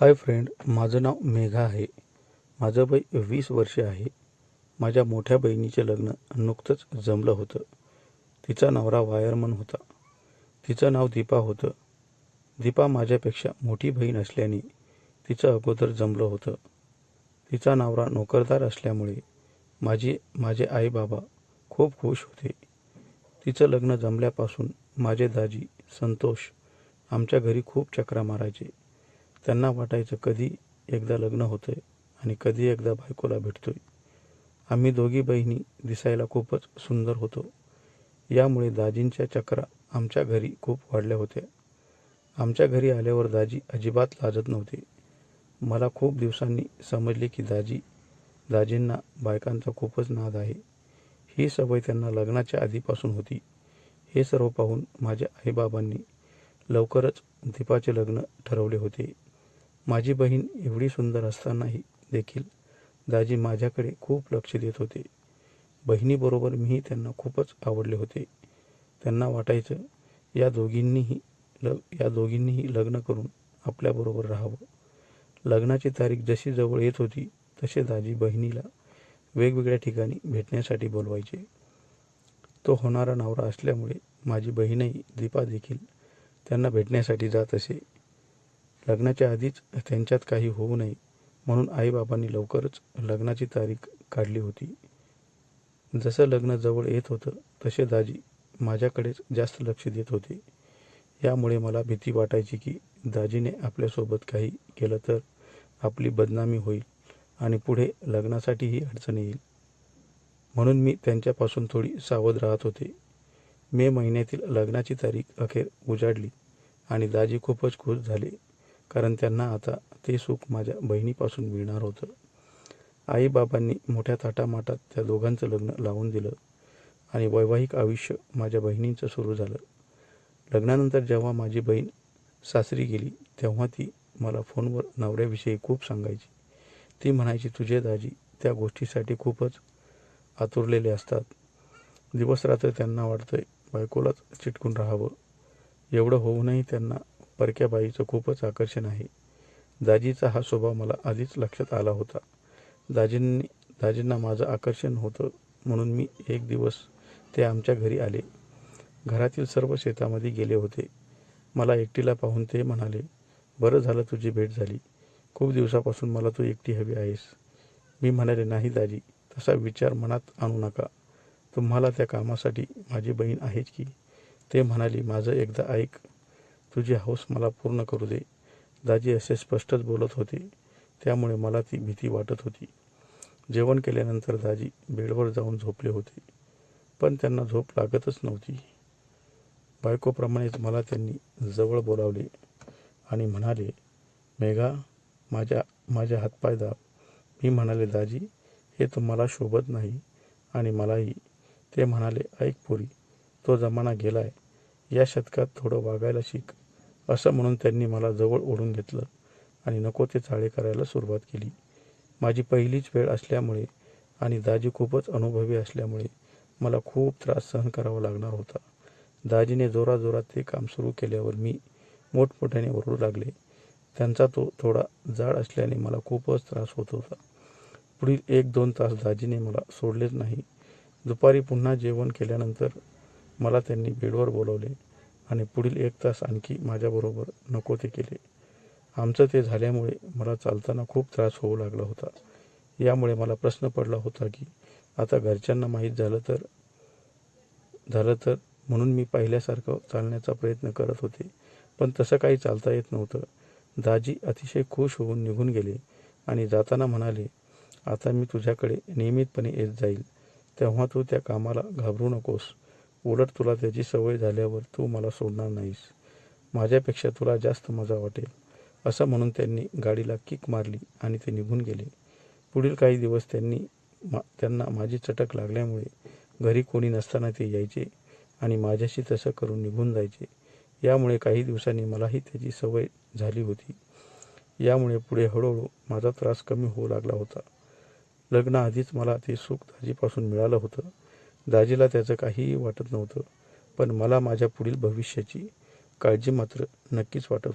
Hi friend माझं नाव मेघा आहे. माझं वय वीस वर्षे आहे. माझ्या मोठ्या बहिणीचे लग्न नुकतंच जमलं होतं. तिचा नवरा वायरमन होता. तिचं नाव दीपा होतं. दीपा माझ्यापेक्षा मोठी बहीण असल्याने तिचं अगोदर जमलं होतं. तिचा नवरा नोकरदार असल्यामुळे माझी माझे आईबाबा खूप खुश होते. तिचं लग्न जमल्यापासून माझे दाजी संतोष आमच्या घरी खूप चक्रा मारायचे. त्यांना वाटायचं कधी एकदा लग्न होतंय आणि कधी एकदा बायकोला भेटतो आहे आम्ही दोघी बहिणी दिसायला खूपच सुंदर होतो. यामुळे दाजींच्या चक्रा आमच्या घरी खूप वाढल्या होत्या. आमच्या घरी आल्यावर दाजी अजिबात लाजत नव्हते. मला खूप दिवसांनी समजले की दाजी दाजींना बायकांचा खूपच नाद आहे. ही सवय त्यांना लग्नाच्या आधीपासून होती. हे सर्व पाहून माझ्या आईबाबांनी लवकरच दीपाचे लग्न ठरवले होते. माझी बहीण एवढी सुंदर असतानाही देखील दाजी माझ्याकडे खूप लक्ष देत होते. बहिणीबरोबर मीही त्यांना खूपच आवडले होते. त्यांना वाटायचं या दोघींनीही ल या दोघींनीही लग्न करून आपल्याबरोबर राहावं. लग्नाची तारीख जशी जवळ येत होती तसे दाजी बहिणीला वेगवेगळ्या ठिकाणी भेटण्यासाठी बोलवायचे. तो होणारा नवरा असल्यामुळे माझी बहीणही दीपा देखील त्यांना भेटण्यासाठी जात असे. लग्नाच्या आधीच त्यांच्यात काही होऊ नये म्हणून आईबाबांनी लवकरच लग्नाची तारीख काढली होती. जसं लग्न जवळ येत होतं तसे दाजी माझ्याकडेच जास्त लक्ष देत होते. यामुळे मला भीती वाटायची की दाजीने आपल्यासोबत काही केलं तर आपली बदनामी होईल आणि पुढे लग्नासाठीही अडचण येईल. म्हणून मी त्यांच्यापासून थोडी सावध राहत होते. मे महिन्यातील लग्नाची तारीख अखेर उजाडली आणि दाजी खूपच खुश झाले. कारण त्यांना आता ते सुख माझ्या बहिणीपासून मिळणार होतं. आईबाबांनी मोठ्या थाटामाटात त्या दोघांचं लग्न लावून दिलं आणि वैवाहिक आयुष्य माझ्या बहिणींचं सुरू झालं. लग्नानंतर जेव्हा माझी बहीण सासरी गेली तेव्हा ती मला फोनवर नवऱ्याविषयी खूप सांगायची. ती म्हणायची तुझे दाजी त्या गोष्टीसाठी खूपच आतुरलेले असतात. दिवसरात्र त्यांना वाटतंय बायकोलाच चिटकून राहावं. एवढं होऊनही त्यांना परक्या बाईचं खूपच आकर्षण आहे. दाजीचा हा स्वभाव मला आधीच लक्षात आला होता. दाजींनी दाजींना माझं आकर्षण होतं म्हणून मी एक दिवस ते आमच्या घरी आले. घरातील सर्व शेतामध्ये गेले होते. मला एकटीला पाहून ते म्हणाले बरं झालं तुझी भेट झाली. खूप दिवसापासून मला तू एकटी हवी आहेस. मी म्हणाले नाही दाजी तसा विचार मनात आणू नका. तुम्हाला त्या कामासाठी माझी बहीण आहेच की? ते म्हणाली माझं एकदा ऐक. तुझी हौस मला पूर्ण करू दे. दाजी असे स्पष्टच बोलत होते. त्यामुळे मला ती भीती वाटत होती. जेवण केल्यानंतर दाजी बेडवर जाऊन झोपले होते. पण त्यांना झोप लागतच नव्हती. बायकोप्रमाणेच मला त्यांनी जवळ बोलावले आणि म्हणाले मेघा माझ्या माझ्या हातपाय दाब. मी म्हणाले दाजी हे तुम्हाला शोभत नाही. आणि मलाही. ते म्हणाले ऐक पुरी तो जमाना गेलाय. या शतकात थोडं वागायला शिक. असं म्हणून त्यांनी मला जवळ ओढून घेतलं आणि नको ते चाळे करायला सुरुवात केली. माझी पहिलीच वेळ असल्यामुळे आणि दाजी खूपच अनुभवी असल्यामुळे मला खूप त्रास सहन करावा लागणार होता. दाजीने जोराजोरात ते काम सुरू केल्यावर मी मोठमोठ्याने ओरडू लागले. त्यांचा तो थोडा जाड असल्याने मला खूपच त्रास होत होता. पुढील एक दोन तास दाजीने मला सोडलेच नाही. दुपारी पुन्हा जेवण केल्यानंतर मला त्यांनी बेडवर बोलवले. आणि पुढील एक तास आणखी माझ्याबरोबर नको ते केले. आमचं ते झाल्यामुळे मला चालताना खूप त्रास होऊ लागला होता. यामुळे मला प्रश्न पडला होता की आता घरच्यांना माहीत झालं तर झालं तर म्हणून मी पहिल्यासारखं चालण्याचा प्रयत्न करत होते. पण तसं काही चालता येत नव्हतं. दाजी अतिशय खुश होऊन निघून गेले आणि जाताना म्हणाले आता मी तुझ्याकडे नियमितपणे येत जाईल. तेव्हा तू त्या कामाला घाबरू नकोस. उलट तुला त्याची सवय झाल्यावर तू मला सोडणार नाहीस. माझ्यापेक्षा तुला जास्त मजा वाटेल. असं म्हणून त्यांनी गाडीला किक मारली आणि ते निघून गेले. पुढील काही दिवस त्यांनी मा त्यांना माझी चटक लागल्यामुळे घरी कोणी नसताना ते यायचे आणि माझ्याशी तसं करून निघून जायचे. यामुळे काही दिवसांनी मलाही त्याची सवय झाली होती. यामुळे पुढे हळूहळू माझा त्रास कमी होऊ लागला होता. लग्नाआधीच मला ते सुख दाजीपासून मिळालं होतं. दाजीला त्याचं काहीही वाटत नव्हतं पण मला माझ्या पुढील भविष्याची काळजी मात्र नक्कीच वाटत होती.